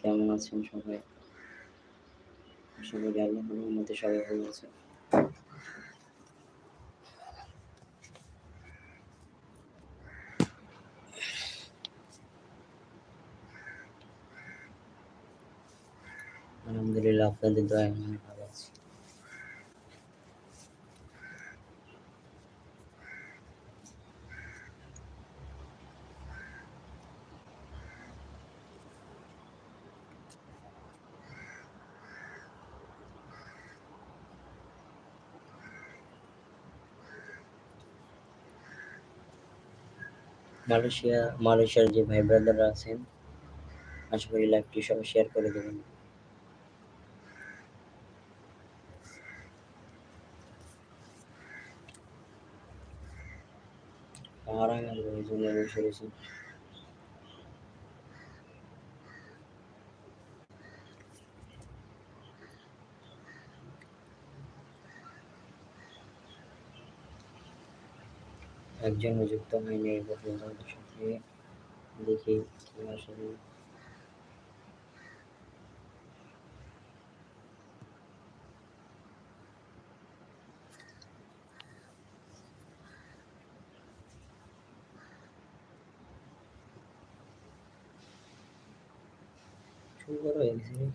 কেমন আছেন সবাই? আশা করি আল্লাহর মধ্যে সবাই ভালো আছে আলহামদুলিল্লাহ আপনাদের দয়া মালয়েশিয়া, মালয়েশিয়ার যে ভাই ব্রাদাররা আছেন, আশা করি লাইভটি সবাই শেয়ার করে দেবেন। আর আমি বসে রয়েছি একজন যুক্ত হয়নি এই পর্যন্ত আমাদের সাথে দেখি কি আসলে সুন্দর হয়ে গেছে রে।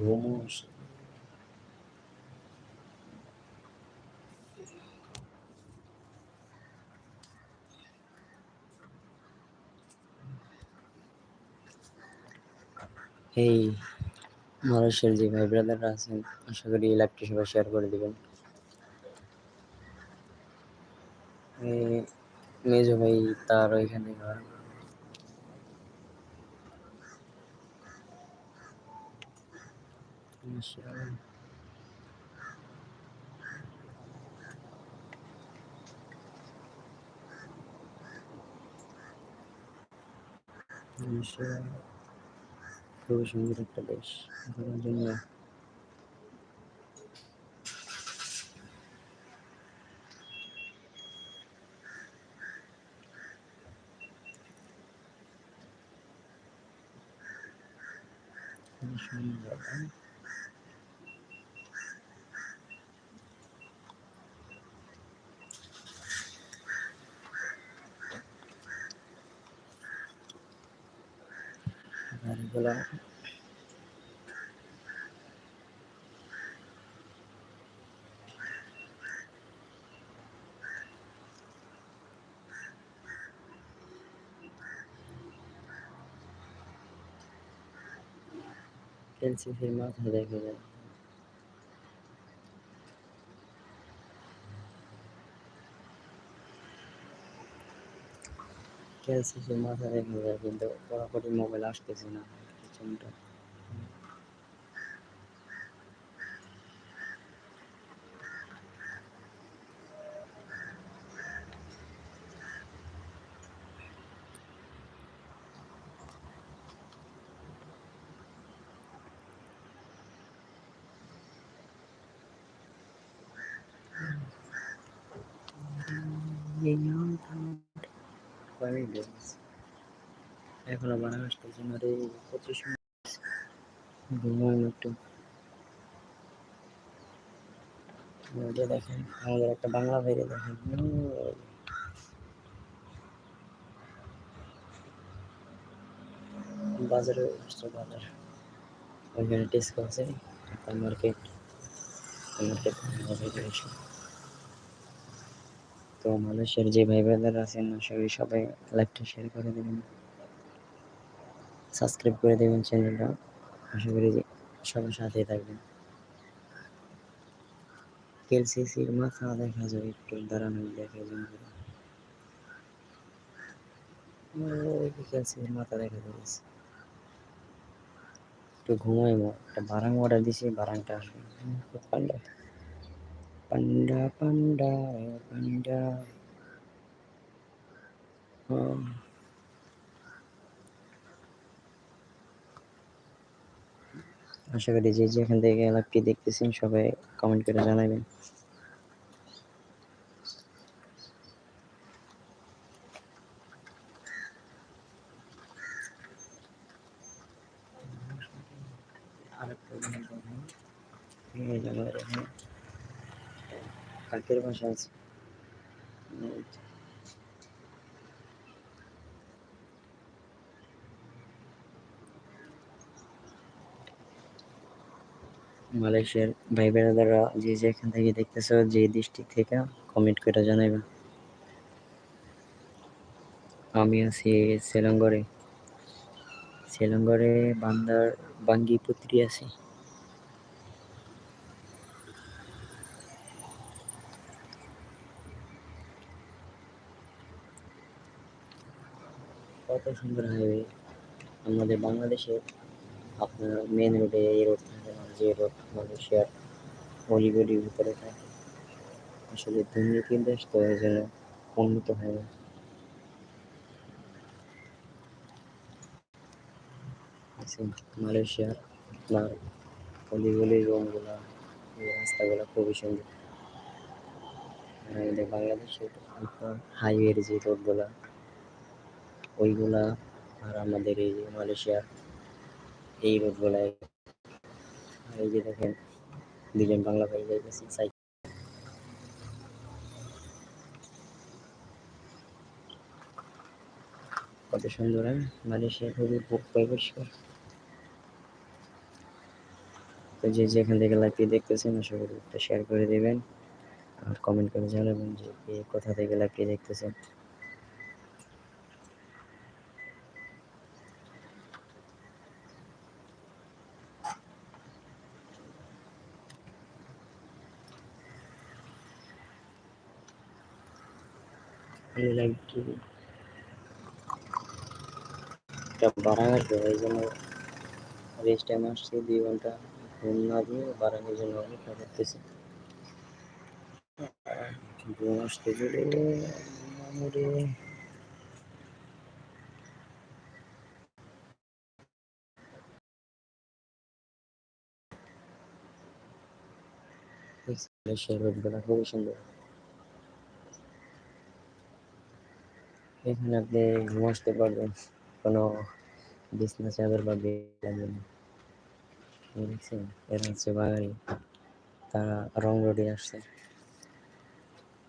ঘুমও আসে। এই মালয়েশিয়ার যে ভাই ব্রাদাররা আছেন, আশা করি লাইভটি সবাই শেয়ার করে দিবেন মেজো ভাই তার ওইখানে ঘর মাশাআল্লাহ। মাশাআল্লাহ। খুবই সুন্দর একটা দেশ ঘোরার জন্য হ্যাঁ? গাড়িগুলা এলসিসির মাথা দেখা যায় এলসিসির মাথা দেখা যায় কিন্তু কড়াকড়ি মোবাইল আসতেছে না center beyond our worries. এখনও মিনিট। ঘুমাই একটু। দেখেন, আমাদের একটা বাংলা দেখেন। বাজারে বাজার। ওইখানে করছে মার্কেট মার্কেট তো মানুষের যে ভাই ব্রাদার আছেন করি সবাই লাইভটা শেয়ার করে দেবেন। সাবস্ক্রাইব করে দেবেন চ্যানেলটা। আশা করি যে সবার সাথেই থাকবেন। কেলসিসির মাথা দেখা যায় একটু দাঁড়ানো দেখা যায় কেলসিসির মাথা দেখা একটু ঘুমাইবো, একটা বারাং অর্ডার দিছি, বারাংটা আসবে। Panda panda panda panda. আশা করি যে যেখান থেকে লাইভটি দেখতেছেন সবাই কমেন্ট করে জানাবেন। কাকের বাসা আছে। মালয়েশিয়ার ভাই বেড়াদাররা যে যেখান থেকে দেখতেছো, যে ডিস্ট্রিক্ট থেকে কমেন্ট করে জানাইবা। আমি আছি সেলঙ্গরে। সেলঙ্গরে বান্দার বাঙ্গি পুত্রি আছি। কত সুন্দর হাইওয়ে আমাদের বাংলাদেশে আপনার মেন রোডে এই রোড যে রোড মালয়েশিয়ার অলিগলির ভিতরে থাকে। আসলে দুর্নীতির দেশ তো এই জন্য উন্নত হয় না। আপনার অলিগলির রোডগুলা এই রাস্তাগুলো খুবই সুন্দর। আর আমাদের আপনার হাইওয়ের যে রোডগুলা, ওইগুলা আর আমাদের এই মালয়েশিয়ার এই রোডগুলায় আর এই যে দেখেন দুজন বাংলা ভাই যাইতেছে সাইকেল। কত সুন্দর হ্যাঁ? মালয়েশিয়া খুবই বুক পরিষ্কার। তো যে যেখান থেকে লাইভটি দেখতেছেন, আশা করি শেয়ার করে দেবেন। আর কমেন্ট করে জানাবেন যে কোথা থেকে লাইভটি দেখতেছেন। আসবে এই জন্য রেস্ট টাইম আসছে, দুই ঘণ্টা ঘুম না দিয়ে জন্য অপেক্ষা করতেছি। ঘুম আসতে খুবই সুন্দর। এখানে আপনি ঘুম আসতে পারবেন। কোনো বিছনা চাদর বা লাগবে না দেখছেন হচ্ছে বাঙালি তারা রং রোডে আসছে।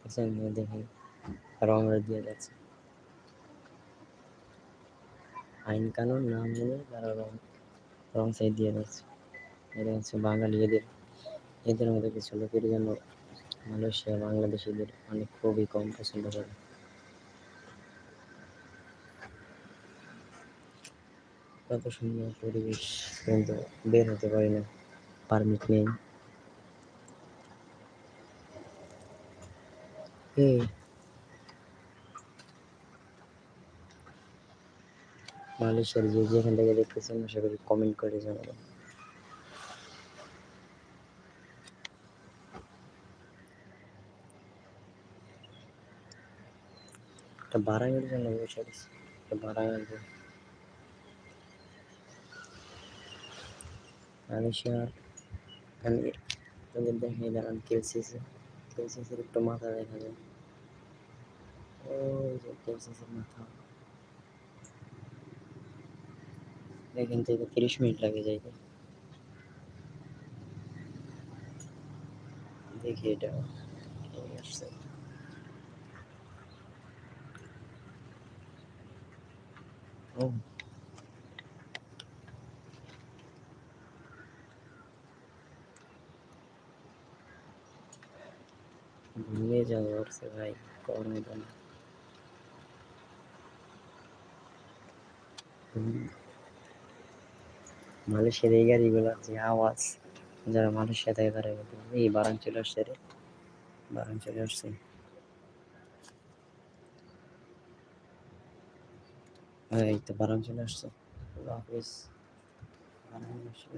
দেখছেন দেখেন রং রোড দিয়ে যাচ্ছে। আইন কানুন না মেনে তারা রং রং সাইড দিয়ে যাচ্ছে। এরা হচ্ছে বাঙালি এদের এদের মধ্যে কিছু লোকের জন্য মালয়েশিয়া, বাংলাদেশিদের অনেক খুবই কম পছন্দ করে। কত সুন্দর পরিবেশ কিন্তু বের হতে পারি না। পারমিট নেই। মালয়েশিয়ার যে যেখান থেকে দেখতেছেন, আশা করি কমেন্ট করে জানাবেন। একটা বারাঙের জন্য বসে একটা বারাঙের জন্য। মালয়েশিয়ার আমি আপনাদের দেখাই দাঁড়ান কেলসিসি কেলসিসির একটু মাথা দেখা যায় ওই যে কেলসিসির মাথা এখান থেকে তিরিশ মিনিট লাগে যাইতে দেখি এটা এই আসছে ঘুমিয়ে যাওয়া উঠছে ভাই কর্মে না। মালয়েশিয়ার এই গাড়িগুলোর যে আওয়াজ, যারা মালয়েশিয়া থেকে তারা এই বারান চলে আসছে রে, বারান চলে আসছে। এই তো বারান চলে আসছে। হাফিজ। বারান আসছে।